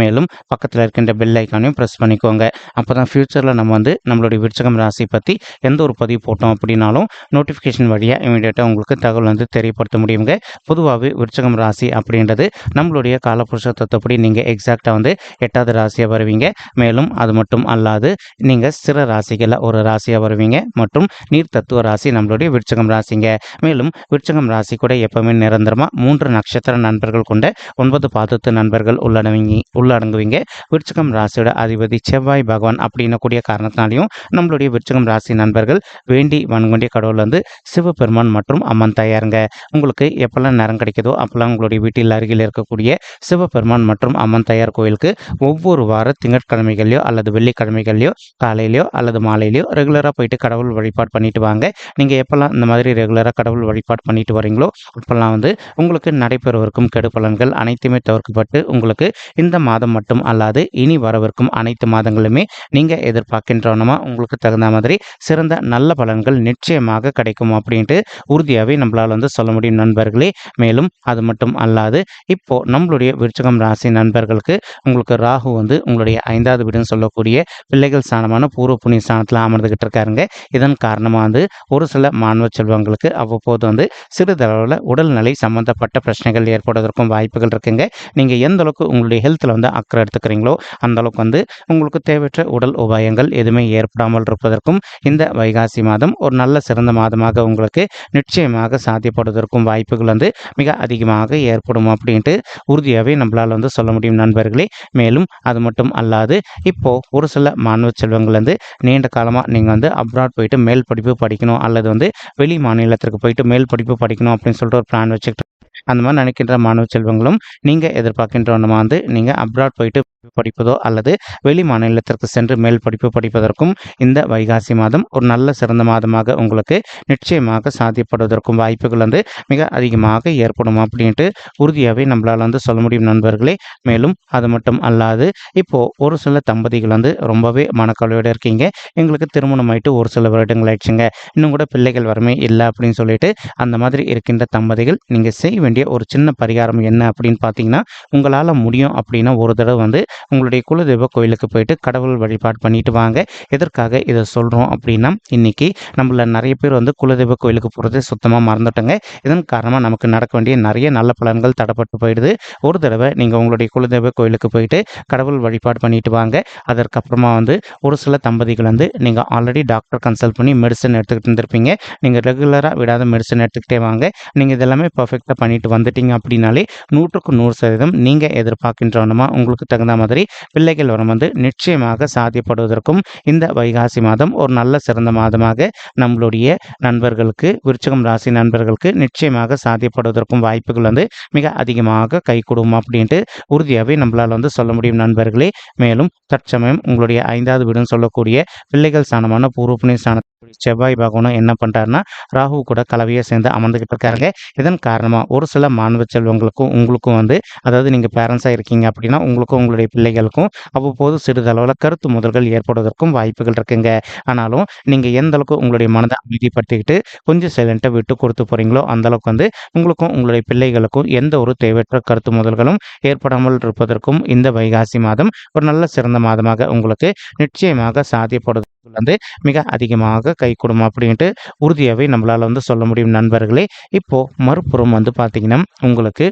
மேலும் பக்கத்தில் இருக்கின்ற பெல் ஐக்கானையும் ப்ரெஸ் பண்ணிக்கோங்க. அப்போ தான் ஃப்யூச்சரில் நம்ம வந்து நம்மளுடைய விருச்சகம் ராசி பற்றி எந்த ஒரு பதிவு போட்டோம் அப்படின்னாலும் நோட்டிஃபிகேஷன் வழியாக இமீடியட்டாக உங்களுக்கு தகவல் வந்து தெரியப்படுத்த முடியுங்க. பொதுவாகவே விருச்சகம் ராசி அப்படின்றது நம்மளுடைய காலப்புருஷ தத்துவப்படி நீங்கள் எக்ஸாக்டாக வந்து எட்டாவது ராசியாக வருவீங்க. மேலும் அது மட்டும் அல்லாது நீங்கள் சிற ராசிகளில் ஒரு ராசியாக வருவீங்க. மற்றும் நீர் தத்துவ ராசி நம்மளுடைய விருச்சகம் ராசிங்க. மேலும் விருச்சகம் ராசி கூட எப்பவுமே நிரந்தரமாக மூன்று நட்சத்திர நண்பர்கள் கொண்ட ஒன்பது பாதத்து நண்பர்கள் உள்ளடங்கி உள்ளடங்குவீங்க. விருச்சகம் ராசியோட அதிபதி செவ்வாய் பகவான் அப்படின்னக்கூடிய காரணத்தினாலையும் நம்மளுடைய விருச்சகம் ராசி நண்பர்கள் வேண்டி வன்கொண்டிய கடவுள் வந்து சிவபெருமான் மற்றும் அம்மன் தயாருங்க. உங்களுக்கு எப்பெல்லாம் நேரம் கிடைக்குதோ அப்போல்லாம் உங்களுடைய வீட்டில் அருகில் இருக்கக்கூடிய சிவபெருமான் மற்றும் அம்மன் தயார் கோயிலுக்கு ஒவ்வொரு வார திங்கட்கிழமைகள்லையோ அல்லது வெள்ளிக்கிழமைகள்லையோ காலையிலையோ அல்லது மாலையிலையோ ரெகுலராக போயிட்டு கடவுள் வழிபாடு பண்ணிட்டு வாங்க. நீங்கள் எப்போல்லாம் இந்த மாதிரி ரெகுலராக கடவுள் வழிபாடு பண்ணிட்டு வரீங்களோ அப்போல்லாம் வந்து உங்களுக்கு நடைபெறவிருக்கும் கெடு பலன்கள் அனைத்துமே தவிர்க்கப்பட்டு உங்களுக்கு இந்த மாதம் மட்டும் அல்லாது இனி வரவிருக்கும் அனைத்து மாதங்களுமே நீங்கள் எதிர்பார்க்கின்றோனமா உங்களுக்கு தகுந்த மாதிரி சிறந்த நல்ல பலன்கள் நிச்சயமாக கிடைக்கும் அப்படின்ட்டு உறுதியாகவே நம்மளால் வந்து சொல்ல முடியும் நண்பர்களே. மேலும் அது மட்டும் அல்லாது இப்போ நம்மளுடைய விருச்சகம் ராசி நண்பர்களுக்கு உங்களுக்கு ராகு வந்து உங்களுடைய ஐந்தாவது வீடுன்னு சொல்லக்கூடிய பிள்ளைகள் ஸ்தானமான பூர்வ புண்ணிய ஸ்தானத்தில் அமர்ந்துகிட்டு இருக்காருங்க. இதன் காரணமாக வந்து ஒரு சில மாணவ செல்வங்களுக்கு அவ்வப்போது வந்து சிறிதளவில் உடல்நிலை சம்பந்தப்பட்ட பிரச்சனைகள் ஏற்படுவதற்கும் வாய்ப்புகள் இருக்குங்க. நீங்கள் எந்த அளவுக்கு உங்களுடைய ஹெல்த்தில் வந்து அக்கறை எடுத்துக்கிறீங்களோ அந்தளவுக்கு வந்து உங்களுக்கு தேவையற்ற உடல் உபாயங்கள் எதுவுமே ஏற்படாமல் இருப்பதற்கும் இந்த வைகாசி மாதம் ஒரு நல்ல சிறந்த மாதமாக உங்களுக்கு நிச்சயமாக சாத்தியப்படுவதற்கும் வாய்ப்புகள் வந்து மிக அதிகமாக ஏற்படும் அப்படின்ட்டு உறுதியாகவே நம்மளால் வந்து சொல்ல முடியும் நண்பர்களே. மேலும் அது மட்டும் அல்லாது இப்போது ஒரு சில மாணவ செல்வங்கள் வந்து நீண்ட காலமாக நீங்கள் வந்து அப்ராட் போயிட்டு மேல் படிப்பு படிக்கணும் அல்லது வந்து வெளி மாநிலத்திற்கு போயிட்டு மேல் படிப்பு படிக்கணும் அப்படின்னு சொல்லிட்டு ஒரு பிளான் வச்சுக்கிட்டு அந்த மாதிரி நினைக்கின்ற மாணவ செல்வங்களும் நீங்கள் எதிர்பார்க்கின்றவனமா வந்து நீங்கள் அப்ராட் போயிட்டு படிப்பதோ அல்லது வெளி மாநிலத்திற்கு சென்று மேல் படிப்பு படிப்பதற்கும் இந்த வைகாசி மாதம் ஒரு நல்ல சிறந்த மாதமாக உங்களுக்கு நிச்சயமாக சாத்தியப்படுவதற்கும் வாய்ப்புகள் வந்து மிக அதிகமாக ஏற்படும் அப்படின்ட்டு உறுதியாகவே நம்மளால் வந்து சொல்ல முடியும் நண்பர்களே. மேலும் அது மட்டும் அல்லாது இப்போது ஒரு சில தம்பதிகள் வந்து ரொம்பவே மனக்கவலையோடு இருக்கீங்க. எங்களுக்கு திருமணம் ஆயிட்டு ஒரு சில வருடங்கள் ஆயிடுச்சுங்க. இன்னும் கூட பிள்ளைகள் வரமே இல்லை அப்படின்னு சொல்லிட்டு அந்த மாதிரி இருக்கின்ற தம்பதிகள் நீங்கள் செய்ய வேண்டிய ஒரு சின்ன பரிகாரம் என்ன அப்படின்னு பார்த்தீங்கன்னா உங்களால் முடியும் அப்படின்னா ஒரு தடவை வந்து உங்களுடைய குலதெய்வ கோயிலுக்கு போயிட்டு கடவுள் வழிபாடு பண்ணிட்டு வாங்க. எதற்காக இதை சொல்கிறோம் அப்படின்னா இன்றைக்கி நம்மள நிறைய பேர் வந்து குலதெய்வ கோயிலுக்கு போகிறதே சுத்தமாக மறந்துட்டோங்க. இதன் காரணமாக நமக்கு நடக்க வேண்டிய நிறைய நல்ல பலன்கள் தடப்பட்டு போயிடுது. ஒரு தடவை நீங்கள் உங்களுடைய குலதெய்வ கோயிலுக்கு போயிட்டு கடவுள் வழிபாடு பண்ணிட்டு வாங்க. அதற்கப்புறமா வந்து ஒரு சில தம்பதிகள் வந்து நீங்கள் ஆல்ரெடி டாக்டர் கன்சல்ட் பண்ணி மெடிசன் எடுத்துக்கிட்டு இருந்திருப்பீங்க. நீங்கள் ரெகுலராக விடாத மெடிசன் எடுத்துக்கிட்டே வாங்க. நீங்கள் இதெல்லாமே பர்ஃபெக்டாக பண்ணிட்டு வந்துட்டீங்க அப்படின்னாலே நூற்றுக்கு நூறு சதவீதம் நீங்கள் எதிர்பார்க்கின்றவனமா உங்களுக்கு தகுந்த மாதிரி பிள்ளைகள் வரம் வந்து நிச்சயமாக சாத்தியப்படுவதற்கும் இந்த வைகாசி மாதம் ஒரு நல்ல சிறந்த மாதமாக நம்மளுடைய நண்பர்களுக்கு விருச்சகம் ராசி நண்பர்களுக்கு நிச்சயமாக சாத்தியப்படுவதற்கும் வாய்ப்புகள் வந்து மிக அதிகமாக கை கொடுமா அப்படின்ட்டு உறுதியாகவே நம்மளால் வந்து சொல்ல முடியும் நண்பர்களே. மேலும் தற்சமயம் உங்களுடைய ஐந்தாவது வீடுன்னு சொல்லக்கூடிய பிள்ளைகள் ஸ்தானமான பூர்வபுணி ஸ்தானத்தை செவ்வாய் பகவானும் என்ன பண்ணுறாருன்னா ராகு கூட கலவையை சேர்ந்து அமர்ந்துக்கிட்டு இருக்காருங்க. இதன் காரணமாக ஒரு சில மாணவ செல்வங்களுக்கும் உங்களுக்கும் வந்து அதாவது நீங்கள் பேரண்ட்ஸாக இருக்கீங்க அப்படின்னா உங்களுக்கும் உங்களுடைய பிள்ளைகளுக்கும் அவ்வப்போது சிறிதளவில் கருத்து முதல்கள் ஏற்படுவதற்கும் வாய்ப்புகள் இருக்குங்க. ஆனாலும் நீங்கள் எந்த அளவுக்கு உங்களுடைய மனதை அமைதிப்படுத்திக்கிட்டு கொஞ்சம் சைலண்ட்டாக விட்டு கொடுத்து போகிறீங்களோ அந்த அளவுக்கு வந்து உங்களுக்கும் உங்களுடைய பிள்ளைகளுக்கும் எந்த ஒரு தேவையற்ற கருத்து முதல்களும் ஏற்படாமல் இருப்பதற்கும் இந்த வைகாசி மாதம் ஒரு நல்ல சிறந்த மாதமாக உங்களுக்கு நிச்சயமாக சாத்தியப்படுது வந்து மிக அதிகமாக கை கொடுமா அப்படின்ட்டு உறுதியாகவே நம்மளால் வந்து சொல்ல முடியும் நண்பர்களே. இப்போது மறுபுறம் வந்து பார்த்தீங்கன்னா உங்களுக்கு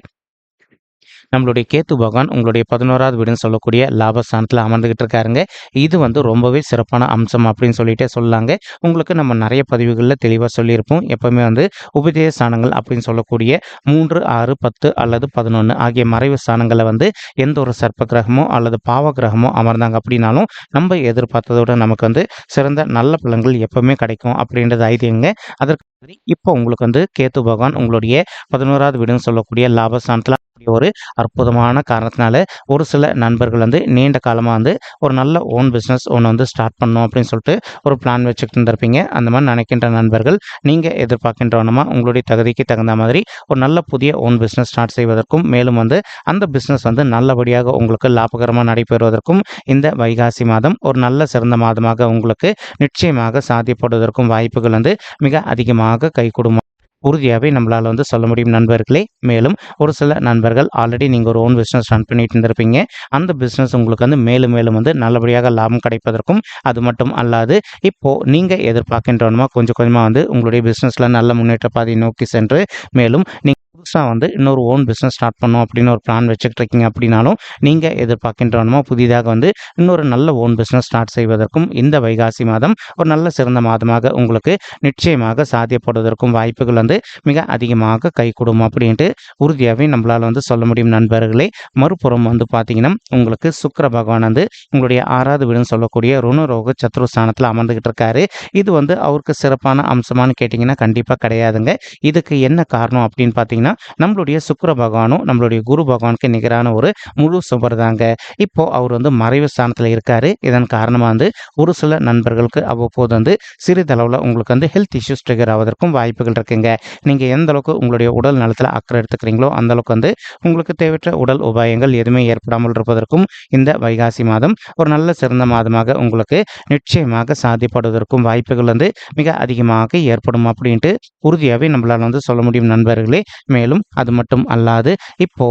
நம்மளுடைய கேத்து பகவான் உங்களுடைய பதினோராவது வீடுன்னு சொல்லக்கூடிய லாபஸ்தானத்தில் அமர்ந்துகிட்டு இருக்காருங்க. இது வந்து ரொம்பவே சிறப்பான அம்சம் அப்படின்னு சொல்லிட்டே சொல்லாங்க. உங்களுக்கு நம்ம நிறைய பதிவுகளில் தெளிவாக சொல்லியிருப்போம். எப்பவுமே வந்து உபதேச ஸ்தானங்கள் அப்படின்னு சொல்லக்கூடிய மூன்று ஆறு பத்து அல்லது பதினொன்று ஆகிய மறைவு ஸ்தானங்களை வந்து எந்த ஒரு சர்ப்ப கிரகமோ அல்லது பாவ கிரகமோ அமர்ந்தாங்க அப்படின்னாலும் நம்ம எதிர்பார்த்ததோட நமக்கு வந்து சிறந்த நல்ல பலன்கள் எப்பவுமே கிடைக்கும் அப்படின்றது ஐதியங்க அதற்கு இப்போ உங்களுக்கு வந்து கேத்து பகவான் உங்களுடைய பதினோராவது வீடுன்னு சொல்லக்கூடிய லாபஸ்தானத்தில் இருக்கக்கூடிய ஒரு அற்புதமான காரணத்தினால ஒரு சில நண்பர்கள் வந்து நீண்ட காலமாக வந்து ஒரு நல்ல ஓன் பிஸ்னஸ் ஒன்று வந்து ஸ்டார்ட் பண்ணணும் அப்படின்னு சொல்லிட்டு ஒரு பிளான் வச்சுக்கிட்டு இருந்திருப்பீங்க. அந்த மாதிரி நினைக்கின்ற நண்பர்கள் நீங்கள் எதிர்பார்க்கின்றவனமா உங்களுடைய தகுதிக்கு தகுந்த மாதிரி ஒரு நல்ல புதிய ஓன் பிஸ்னஸ் ஸ்டார்ட் செய்வதற்கும் மேலும் வந்து அந்த பிஸ்னஸ் வந்து நல்லபடியாக உங்களுக்கு லாபகரமாக நடைபெறுவதற்கும் இந்த வைகாசி மாதம் ஒரு நல்ல சிறந்த மாதமாக உங்களுக்கு நிச்சயமாக சாத்தியப்படுவதற்கும் வாய்ப்புகள் வந்து மிக அதிகமாக கைகூடும். உறுதியாகவே நம்மளால் வந்து சொல்ல முடியும் நண்பர்களே. மேலும் ஒரு சில நண்பர்கள் ஆல்ரெடி நீங்கள் ஒரு ஓன் பிஸ்னஸ் ரன் பண்ணிட்டு இருந்திருப்பீங்க. அந்த பிஸ்னஸ் உங்களுக்கு வந்து மேலும் மேலும் வந்து நல்லபடியாக லாபம் கிடைப்பதற்கும் அது மட்டும் அல்லாது இப்போது நீங்கள் எதிர்பார்க்கின்றவனுமா கொஞ்சம் கொஞ்சமாக வந்து உங்களுடைய பிஸ்னஸில் நல்ல முன்னேற்ற பாதையை நோக்கி சென்று மேலும் நீங்கள் புதுசாக வந்து இன்னொரு ஓன் பிஸ்னஸ் ஸ்டார்ட் பண்ணணும் அப்படின்னு ஒரு பிளான் வச்சுக்கிட்டு இருக்கீங்க அப்படின்னாலும் நீங்கள் எதிர்பார்க்கின்றனமோ புதிதாக வந்து இன்னொரு நல்ல ஓன் பிஸ்னஸ் ஸ்டார்ட் செய்வதற்கும் இந்த வைகாசி மாதம் ஒரு நல்ல சிறந்த மாதமாக உங்களுக்கு நிச்சயமாக சாத்தியப்படுவதற்கும் வாய்ப்புகள் வந்து மிக அதிகமாக கைகூடும் அப்படின்ட்டு உறுதியாகவே நம்மளால் வந்து சொல்ல முடியும் நண்பர்களே. மறுபுறம் வந்து பார்த்தீங்கன்னா உங்களுக்கு சுக்கிர பகவான் வந்து உங்களுடைய ஆறாவது வீடுன்னு சொல்லக்கூடிய ருணரோக சத்ருஸ்தானத்தில் அமர்ந்துகிட்டு இருக்காரு இது வந்து அவருக்கு சிறப்பான அம்சமானு கேட்டிங்கன்னா கண்டிப்பாக கிடையாதுங்க. இதுக்கு என்ன காரணம் அப்படின்னு பார்த்தீங்கன்னா நம்மளுடைய சுக்கிர பகவானும் நம்மளுடைய குரு பகவானுக்கு நிகரான ஒரு முழு சுபர் தாங்க. இப்போ அவர் வந்து மறைவு ஸ்தானத்தில் இருக்காரு. இதன் காரணமாக வந்து ஒரு சில நண்பர்களுக்கு அவ்வப்போது வந்து சிறிதளவில் உங்களுக்கு வந்து ஹெல்த் இஷ்யூஸ் ட்ரிகர் ஆவதற்கும் வாய்ப்புகள் இருக்குங்க. நீங்கள் எந்த அளவுக்கு உங்களுடைய உடல் நலத்தில் அக்கறை எடுத்துக்கிறீங்களோ அந்த அளவுக்கு வந்து உங்களுக்கு தேவையற்ற உடல் உபாயங்கள் எதுவுமே ஏற்படாமல் இருப்பதற்கும் இந்த வைகாசி மாதம் ஒரு நல்ல சிறந்த மாதமாக உங்களுக்கு நிச்சயமாக சாத்தியப்படுவதற்கும் வாய்ப்புகள் வந்து மிக அதிகமாக ஏற்படும் அப்படின்ட்டு உறுதியாகவே நம்மளால் வந்து சொல்ல முடியும் நண்பர்களே. மேலும் அது மட்டும் அல்லாது இப்போ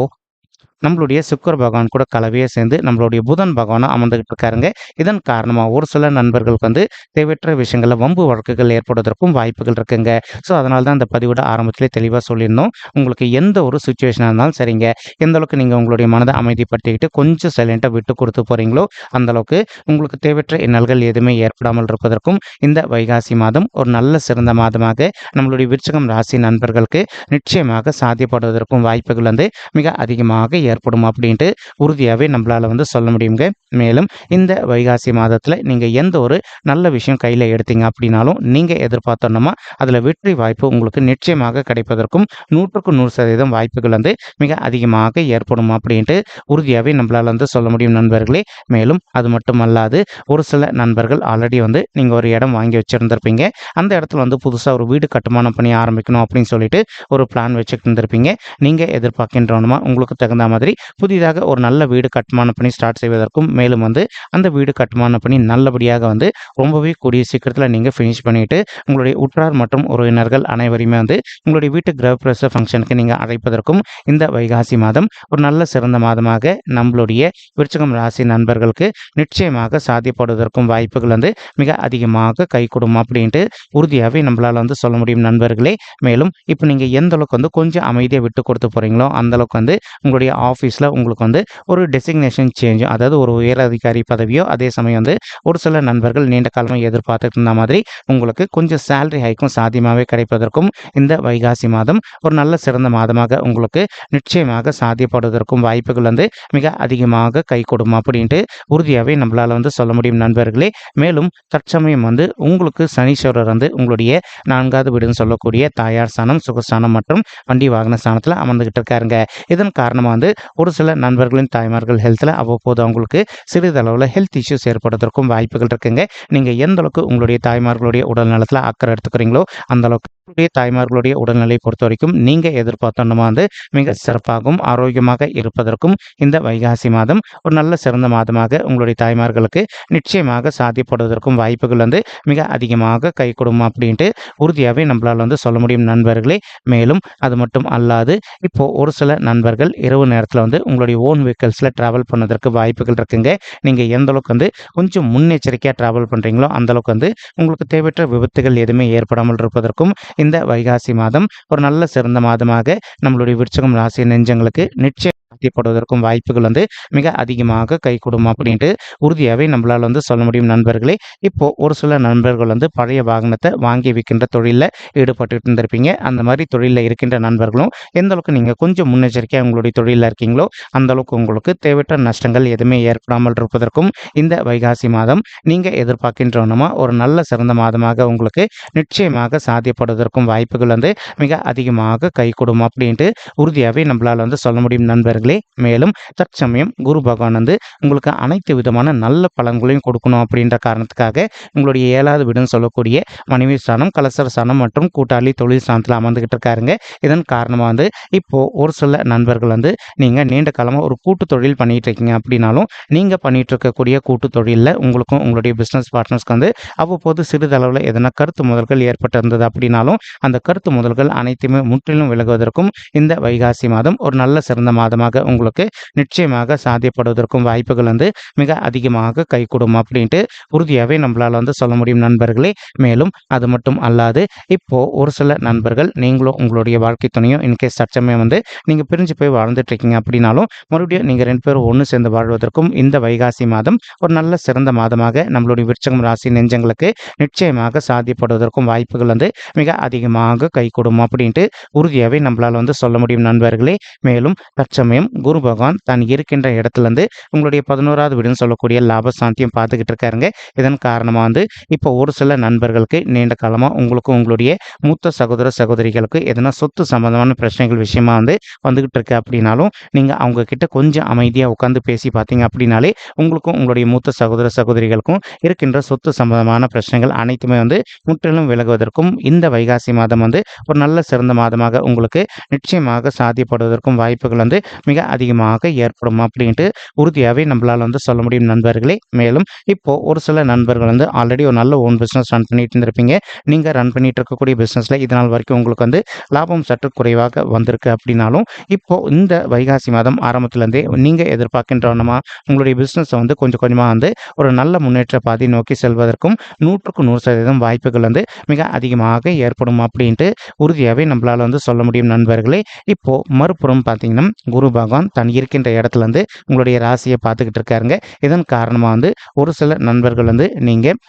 நம்மளுடைய சுக்கர பகவான் கூட கலவையே சேர்ந்து நம்மளுடைய புதன் பகவானும் அமர்ந்துகிட்டு இருக்காருங்க. இதன் காரணமாக ஒரு சில நண்பர்களுக்கு வந்து தேவையற்ற விஷயங்களில் வம்பு வழக்குகள் ஏற்படுவதற்கும் வாய்ப்புகள் இருக்குங்க. ஸோ அதனால தான் இந்த பதிவோட ஆரம்பத்திலே தெளிவாக சொல்லியிருந்தோம். உங்களுக்கு எந்த ஒரு சுச்சுவேஷனாக இருந்தாலும் சரிங்க. எந்த அளவுக்கு நீங்கள் உங்களுடைய மனதை அமைதிப்படுத்திக்கிட்டு கொஞ்சம் சைலண்ட்டாக விட்டு கொடுத்து போகிறீங்களோ அந்த அளவுக்கு உங்களுக்கு தேவையற்ற இன்னல்கள் எதுவுமே ஏற்படாமல் இருப்பதற்கும் இந்த வைகாசி மாதம் ஒரு நல்ல சிறந்த மாதமாக நம்மளுடைய விருச்சகம் ராசி நண்பர்களுக்கு நிச்சயமாக சாத்தியப்படுவதற்கும் வாய்ப்புகள் வந்து மிக அதிகமாக ஏற்படும் அப்படின்ட்டு உறுதியாகவே நம்மளால் வந்து சொல்ல முடியுங்க. மேலும் இந்த வைகாசி மாதத்தில் நீங்கள் எந்த ஒரு நல்ல விஷயம் கையில் எடுத்தீங்க அப்படின்னாலும் நீங்கள் எதிர்பார்த்தோன்னா அதில் வெற்றி வாய்ப்பு உங்களுக்கு நிச்சயமாக கிடைப்பதற்கும் நூற்றுக்கு நூறு சதவீதம் வாய்ப்புகள் வந்து மிக அதிகமாக ஏற்படும் அப்படின்ட்டு உறுதியாகவே நம்மளால் வந்து சொல்ல முடியும் நண்பர்களே. மேலும் அது மட்டும் அல்லாது ஒரு சில நண்பர்கள் ஆல்ரெடி வந்து நீங்கள் ஒரு இடம் வாங்கி வச்சுருந்துருப்பீங்க. அந்த இடத்துல வந்து புதுசாக ஒரு வீடு கட்டுமானம் பண்ணி ஆரம்பிக்கணும் அப்படின்னு சொல்லிட்டு ஒரு பிளான் வச்சுட்டு இருந்திருப்பீங்க நீங்கள் எதிர்பார்க்கின்றோன்னா உங்களுக்கு தகுந்த மாதிரி புதிதாக ஒரு நல்ல வீடு கட்டுமான பணி ஸ்டார்ட் செய்வதற்கும் மேலும் வந்து அந்த வீடு கட்டுமான பணி நல்லபடியாக வந்து ரொம்பவே கூடிய சீக்கிரத்தில் நீங்கள் ஃபினிஷ் பண்ணிவிட்டு உங்களுடைய உற்றார் மற்றும் உறவினர்கள் அனைவரையுமே வந்து உங்களுடைய வீட்டு கிரகப்பிரச ஃபங்க்ஷனுக்கு நீங்கள் அழைப்பதற்கும் இந்த வைகாசி மாதம் ஒரு நல்ல சிறந்த மாதமாக நம்மளுடைய விருச்சகம் ராசி நண்பர்களுக்கு நிச்சயமாக சாத்தியப்படுவதற்கும் வாய்ப்புகள் வந்து மிக அதிகமாக கை கொடுக்கும் அப்படின்ட்டு உறுதியாகவே நம்மளால் வந்து சொல்ல முடியும் நண்பர்களே. மேலும் இப்போ நீங்கள் எந்த அளவுக்கு வந்து கொஞ்சம் அமைதியாக விட்டு கொடுத்து போகிறீங்களோ அந்த அளவுக்கு வந்து உங்களுடைய ஆஃபீஸில் உங்களுக்கு வந்து ஒரு டெசிக்னேஷன் சேஞ்ச் அதாவது ஒரு உயர் அதிகாரி பதவியோ அதே சமயம் வந்து ஒரு சில நண்பர்கள் நீண்ட காலமாக எதிர்பார்த்துட்டு இருந்த மாதிரி உங்களுக்கு கொஞ்சம் சேலரி ஹைக்கும் சாத்தியமாகவே கிடைப்பதற்கும் இந்த வைகாசி மாதம் ஒரு நல்ல சிறந்த மாதமாக உங்களுக்கு நிச்சயமாக சாத்தியப்படுவதற்கும் வாய்ப்புகள் வந்து மிக அதிகமாக கை கொடுக்கும் அப்படின்ட்டு உறுதியாகவே நம்மளால் வந்து சொல்ல முடியும் நண்பர்களே. மேலும் தற்சமயம் வந்து உங்களுக்கு சனீஸ்வரர் வந்து உங்களுடைய நான்காவது வீடுன்னு சொல்லக்கூடிய தாயார் ஸ்தானம் சுகஸ்தானம் மற்றும் வண்டி வாகன ஸ்தானத்தில் அமர்ந்துகிட்டு இருக்காருங்க. இதன் காரணமாக வந்து ஒரு சில நண்பர்களின் தாய்மார்கள் ஹெல்த்தில் அவ்வப்போது அவங்களுக்கு சிறிதளவில் ஹெல்த் இஷ்யூஸ் ஏற்படுவதற்கும் வாய்ப்புகள் இருக்குங்க. நீங்கள் எந்த அளவுக்கு உங்களுடைய தாய்மார்களுடைய உடல் நலத்தில் அக்கறை எடுத்துக்கிறீங்களோ அந்த அளவுக்கு உங்களுடைய தாய்மார்களுடைய உடல்நிலை பொறுத்த வரைக்கும் நீங்கள் எதிர்பார்த்தோன்னா வந்து மிக சிறப்பாகவும் ஆரோக்கியமாக இருப்பதற்கும் இந்த வைகாசி மாதம் ஒரு நல்ல சிறந்த மாதமாக உங்களுடைய தாய்மார்களுக்கு நிச்சயமாக சாத்தியப்படுவதற்கும் வாய்ப்புகள் வந்து மிக அதிகமாக கை கொடுக்கும் அப்படின்ட்டு உறுதியாகவே நம்மளால் வந்து சொல்ல முடியும் நண்பர்களே. மேலும் அது மட்டும் அல்லாது இப்போ ஒரு சில நண்பர்கள் இரவு நேரத்தில் வந்து உங்களுடைய ஓன் வெஹிக்கல்ஸில் ட்ராவல் பண்ணதற்கு வாய்ப்புகள் இருக்குங்க. நீங்கள் எந்த அளவுக்கு வந்து கொஞ்சம் முன்னெச்சரிக்கையாக ட்ராவல் பண்ணுறீங்களோ அந்தளவுக்கு வந்து உங்களுக்கு தேவையற்ற விபத்துகள் எதுவுமே ஏற்படாமல் இருப்பதற்கும் இந்த வைகாசி மாதம் ஒரு நல்ல சிறந்த மாதமாக நம்மளுடைய விருச்சகம் ராசி நெஞ்சங்களுக்கு நிச்சயம் பாதிக்கப்படுவதற்கும் வாய்ப்புகள் வந்து மிக அதிகமாக கைகூடும் அப்படின்ட்டு உறுதியாகவே நம்மளால் வந்து சொல்ல முடியும் நண்பர்களே. இப்போ ஒரு சில நண்பர்கள் வந்து பழைய வாகனத்தை வாங்கி விற்கின்ற தொழிலில் ஈடுபட்டு இருந்திருப்பீங்க. அந்த மாதிரி தொழிலில் இருக்கின்ற நண்பர்களும் எந்த அளவுக்கு நீங்கள் கொஞ்சம் முன்னெச்சரிக்கையாக உங்களுடைய தொழிலில் இருக்கீங்களோ அந்த அளவுக்கு உங்களுக்கு தேவையற்ற நஷ்டங்கள் எதுவுமே ஏற்படாமல் இருப்பதற்கும் இந்த வைகாசி மாதம் நீங்கள் எதிர்பார்க்கின்றோனமா ஒரு நல்ல சிறந்த மாதமாக உங்களுக்கு நிச்சயமாக சாத்தியப்படுவதற்கும் வாய்ப்புகள் வந்து மிக அதிகமாக கைகூடும் அப்படின்ட்டு உறுதியாகவே நம்மளால் வந்து சொல்ல முடியும் நண்பர்களே. மேலும் தற்சமயம் குரு பகவான் வந்து உங்களுக்கு அனைத்து விதமான நல்ல பலன்களையும் கொடுக்கணும் அப்படின்ற காரணத்துக்காக உங்களுடைய ஏழாவது வீடுன்னு சொல்லக்கூடிய மனைவி ஸ்தானம் கலசர ஸ்தானம் மற்றும் கூட்டாளி தொழில் ஸ்தானத்தில் அமர்ந்துகிட்டு இருக்காருங்க. இதன் காரணமாக வந்து இப்போது ஒரு சில நண்பர்கள் வந்து நீங்கள் நீண்ட காலமாக ஒரு கூட்டு தொழில் பண்ணிகிட்டு இருக்கீங்க அப்படின்னாலும் நீங்கள் பண்ணிகிட்டு இருக்கக்கூடிய கூட்டு தொழிலில் உங்களுக்கும் உங்களுடைய பிஸ்னஸ் பார்ட்னர்ஸ்க்கு வந்து அவ்வப்போது சிறிதளவில் எதனா கருத்து முதல்கள் ஏற்பட்டிருந்தது அப்படின்னாலும் அந்த கருத்து முதல்கள் அனைத்துமே முற்றிலும் விலகுவதற்கும் இந்த வைகாசி மாதம் ஒரு நல்ல சிறந்த மாதமாக உங்களுக்கு நிச்சயமாக சாத்தியப்படுவதற்கும் வாய்ப்புகள் வந்து மிக அதிகமாக கைகூடும் அப்படின்ட்டு உறுதியாகவே நம்மளால் வந்து சொல்ல முடியும் நண்பர்களே. மேலும் அது மட்டும் அல்லாது இப்போ ஒரு சில நண்பர்கள் நீங்களும் உங்களுடைய வாழ்க்கை துணையும் இன்கேஸ் தற்சமயம் வந்து நீங்கள் பிரிஞ்சு போய் வாழ்ந்துட்டு இருக்கீங்க அப்படின்னாலும் மறுபடியும் நீங்கள் ரெண்டு பேரும் ஒன்று சேர்ந்து வாழ்வதற்கும் இந்த வைகாசி மாதம் ஒரு நல்ல சிறந்த மாதமாக நம்மளுடைய விருச்சகம் ராசி நெஞ்சங்களுக்கு நிச்சயமாக சாத்தியப்படுவதற்கும் வாய்ப்புகள் வந்து மிக அதிகமாக கைகூடும் அப்படின்ட்டு உறுதியாகவே நம்மளால் வந்து சொல்ல முடியும் நண்பர்களே. மேலும் தற்சமயம் குரு பகவான் தான் இருக்கின்ற இடத்துலேருந்து உங்களுடைய பதினோராவது வீடுன்னு சொல்லக்கூடிய லாப சாந்தியம் பார்த்துக்கிட்டு இருக்காருங்க. இதன் காரணமாக வந்து இப்போ ஒரு சில நண்பர்களுக்கு நீண்ட காலமாக உங்களுக்கும் உங்களுடைய மூத்த சகோதர சகோதரிகளுக்கு எதனா சொத்து சம்பந்தமான பிரச்சனைகள் விஷயமா வந்து வந்துக்கிட்டு இருக்கு அப்படின்னாலும் நீங்கள் அவங்க கிட்ட கொஞ்சம் அமைதியாக உட்காந்து பேசி பார்த்தீங்க அப்படின்னாலே உங்களுக்கும் உங்களுடைய மூத்த சகோதர சகோதரிகளுக்கும் இருக்கின்ற சொத்து சம்பந்தமான பிரச்சனைகள் அனைத்துமே வந்து முற்றிலும் விலகுவதற்கும் இந்த வைகாசி மாதம் வந்து ஒரு நல்ல சிறந்த மாதமாக உங்களுக்கு நிச்சயமாக சாத்தியப்படுவதற்கும் வாய்ப்புகள் வந்து மிக அதிகமாக ஏற்படும் அப்படின்ட்டு உறுதியாகவே நம்மளால் வந்து சொல்ல முடியும் நண்பர்களே. மேலும் இப்போது ஒரு சில நண்பர்கள் வந்து ஆல்ரெடி ஒரு நல்ல ஓன் பிஸ்னஸ் ரன் பண்ணிட்டு இருந்திருப்பீங்க. நீங்கள் ரன் பண்ணிட்டு இருக்கக்கூடிய பிஸ்னஸில் இதனால் வரைக்கும் உங்களுக்கு வந்து லாபம் சற்று குறைவாக வந்திருக்கு அப்படின்னாலும் இப்போது இந்த வைகாசி மாதம் ஆரம்பத்துலேருந்தே நீங்கள் எதிர்பார்க்கின்றவனமா உங்களுடைய பிஸ்னஸை வந்து கொஞ்சம் கொஞ்சமாக வந்து ஒரு நல்ல முன்னேற்ற பாதை நோக்கி செல்வதற்கும் நூற்றுக்கு நூறு சதவீதம் வாய்ப்புகள் வந்து மிக அதிகமாக ஏற்படும் அப்படின்ட்டு உறுதியாகவே நம்மளால் வந்து சொல்ல முடியும் நண்பர்களே. இப்போது மறுபுறம் பார்த்தீங்கன்னா குரு பகவான் தன் இருக்கின்ற இடத்துல இருந்து உங்களுடைய ராசியை பார்த்துக்கிட்டு இருக்காருங்க. இதன் காரணமாக வந்து ஒரு சில நண்பர்கள் வந்து நீங்கள்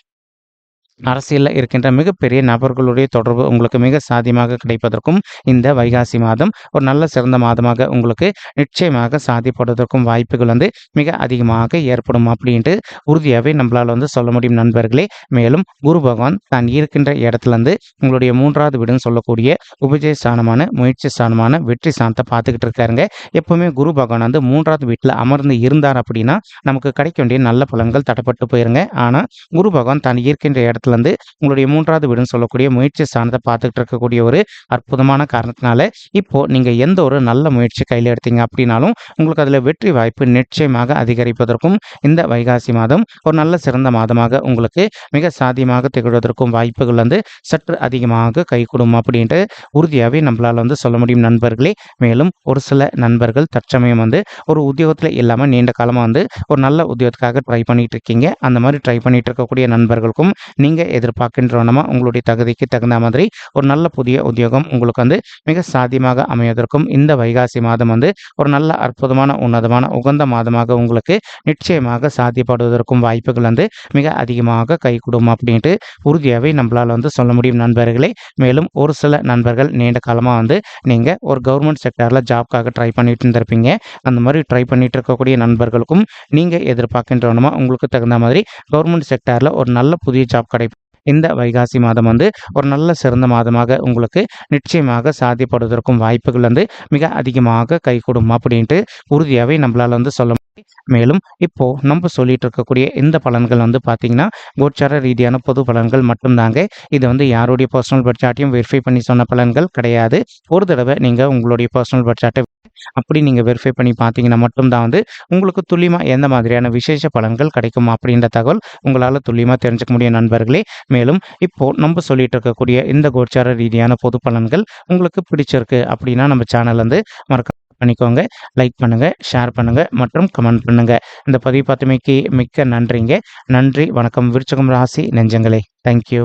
அரசியலில் இருக்கின்ற மிகப்பெரிய நபர்களுடைய தொடர்பு உங்களுக்கு மிக சாத்தியமாக கிடைப்பதற்கும் இந்த வைகாசி மாதம் ஒரு நல்ல சிறந்த மாதமாக உங்களுக்கு நிச்சயமாக சாதிப்படுவதற்கும் வாய்ப்புகள் வந்து மிக அதிகமாக ஏற்படும் அப்படின்ட்டு உறுதியாகவே நம்மளால் வந்து சொல்ல முடியும் நண்பர்களே. மேலும் குரு பகவான் தான் இருக்கின்ற இடத்துலேருந்து உங்களுடைய மூன்றாவது வீடுன்னு சொல்லக்கூடிய உபஜய ஸ்தானமான முயற்சி ஸ்தானமான வெற்றி ஸ்தானத்தை பார்த்துக்கிட்டு இருக்காருங்க. எப்பவுமே குரு பகவான் வந்து மூன்றாவது வீட்டில் அமர்ந்து இருந்தார் அப்படின்னா நமக்கு கிடைக்க வேண்டிய நல்ல பலன்கள் தடப்பட்டு போயிருங்க. ஆனால் குரு பகவான் தான் இருக்கின்ற இடத்துல இருந்து உங்களுடைய மூன்றாவது வீடுன்னு சொல்லக்கூடிய முயற்சி ஸ்தானத்தை பார்த்துக்கிட்டு இருக்கக்கூடிய ஒரு அற்புதமான காரணத்தினால இப்போ நீங்கள் எந்த ஒரு நல்ல முயற்சி கையில் எடுத்தீங்க அப்படின்னாலும் உங்களுக்கு அதில் வெற்றி வாய்ப்பு நிச்சயமாக அதிகரிப்பதற்கும் இந்த வைகாசி மாதம் ஒரு நல்ல சிறந்த மாதமாக உங்களுக்கு மிக சாத்தியமாக திகழ்வதற்கும் வாய்ப்புகள் வந்து சற்று அதிகமாக கைகூடும் அப்படின்ட்டு உறுதியாகவே நம்மளால் வந்து சொல்ல முடியும் நண்பர்களே. மேலும் ஒரு சில நண்பர்கள் தற்சமயம் வந்து ஒரு உத்தியோகத்தில் இல்லாமல் நீண்ட காலமாக வந்து ஒரு நல்ல உத்தியோகத்துக்காக ட்ரை பண்ணிட்டு இருக்கீங்க. அந்த மாதிரி ட்ரை பண்ணிட்டு இருக்கக்கூடிய நண்பர்களுக்கும் நீங்கள் எதிர்பார்க்கின்றவனமா உங்களுடைய தகுதிக்கு தகுந்த மாதிரி ஒரு நல்ல புதிய உத்தியோகம் உங்களுக்கு வந்து மிக சாத்தியமாக அமைவதற்கும் இந்த வைகாசி மாதம் வந்து ஒரு நல்ல அற்புதமான உன்னதமான உகந்த மாதமாக உங்களுக்கு நிச்சயமாக சாத்தியப்படுவதற்கும் வாய்ப்புகள் வந்து மிக அதிகமாக கைகூடும் அப்படின்ட்டு உறுதியாகவே நம்மளால் வந்து சொல்ல முடியும் நண்பர்களே. மேலும் ஒரு சில நண்பர்கள் நீண்ட காலமாக வந்து நீங்கள் ஒரு கவர்மெண்ட் செக்டரில் ஜாப்க்காக ட்ரை பண்ணிட்டு இருந்திருப்பீங்க. அந்த மாதிரி ட்ரை பண்ணிட்டு இருக்கக்கூடிய நண்பர்களுக்கும் நீங்கள் எதிர்பார்க்கின்றவனமா உங்களுக்கு தகுந்த மாதிரி கவர்மெண்ட் செக்டரில் ஒரு நல்ல புதிய ஜாப் கிடை இந்த வைகாசி மாதம் வந்து ஒரு நல்ல சிறந்த மாதமாக உங்களுக்கு நிச்சயமாக சாத்தியப்படுவதற்கும் வாய்ப்புகள் வந்து மிக அதிகமாக கைகூடும் அப்படின்ட்டு உறுதியாகவே நம்மளால் வந்து சொல்ல முடியும். மேலும் இப்போ நம்ம சொல்லிட்டு இருக்கக்கூடிய இந்த பலன்கள் வந்து பார்த்தீங்கன்னா கோச்சார ரீதியான பொது பலன்கள் மட்டும்தாங்க. இது வந்து யாருடைய பர்சனல் பட்ஜெட்டையும் வெரிஃபை பண்ணி சொன்ன பலன்கள் கிடையாது. ஒரு தடவை நீங்கள் உங்களுடைய பர்சனல் பட்ஜெட்டை அப்படி நீங்கள் வெரிஃபை பண்ணி பார்த்தீங்கன்னா மட்டும்தான் வந்து உங்களுக்கு துல்லியமாக எந்த மாதிரியான விசேஷ பலன்கள் கிடைக்கும் அப்படின்ற தகவல் உங்களால் துல்லியமாக தெரிஞ்சுக்க முடியும் நண்பர்களே. மேலும் இப்போது நம்ம சொல்லிட்டு இருக்கக்கூடிய இந்த கோச்சார ரீதியான பொது பலன்கள் உங்களுக்கு பிடிச்சிருக்கு அப்படின்னா நம்ம சேனல் வந்து மறக்க பண்ணிக்கோங்க. லைக் பண்ணுங்க ஷேர் பண்ணுங்க மற்றும் கமெண்ட் பண்ணுங்க. இந்த பதிவு பார்த்தமைக்கு மிக்க நன்றிங்க. நன்றி வணக்கம். விருச்சகம் ராசி நெஞ்சங்களே. தேங்க்யூ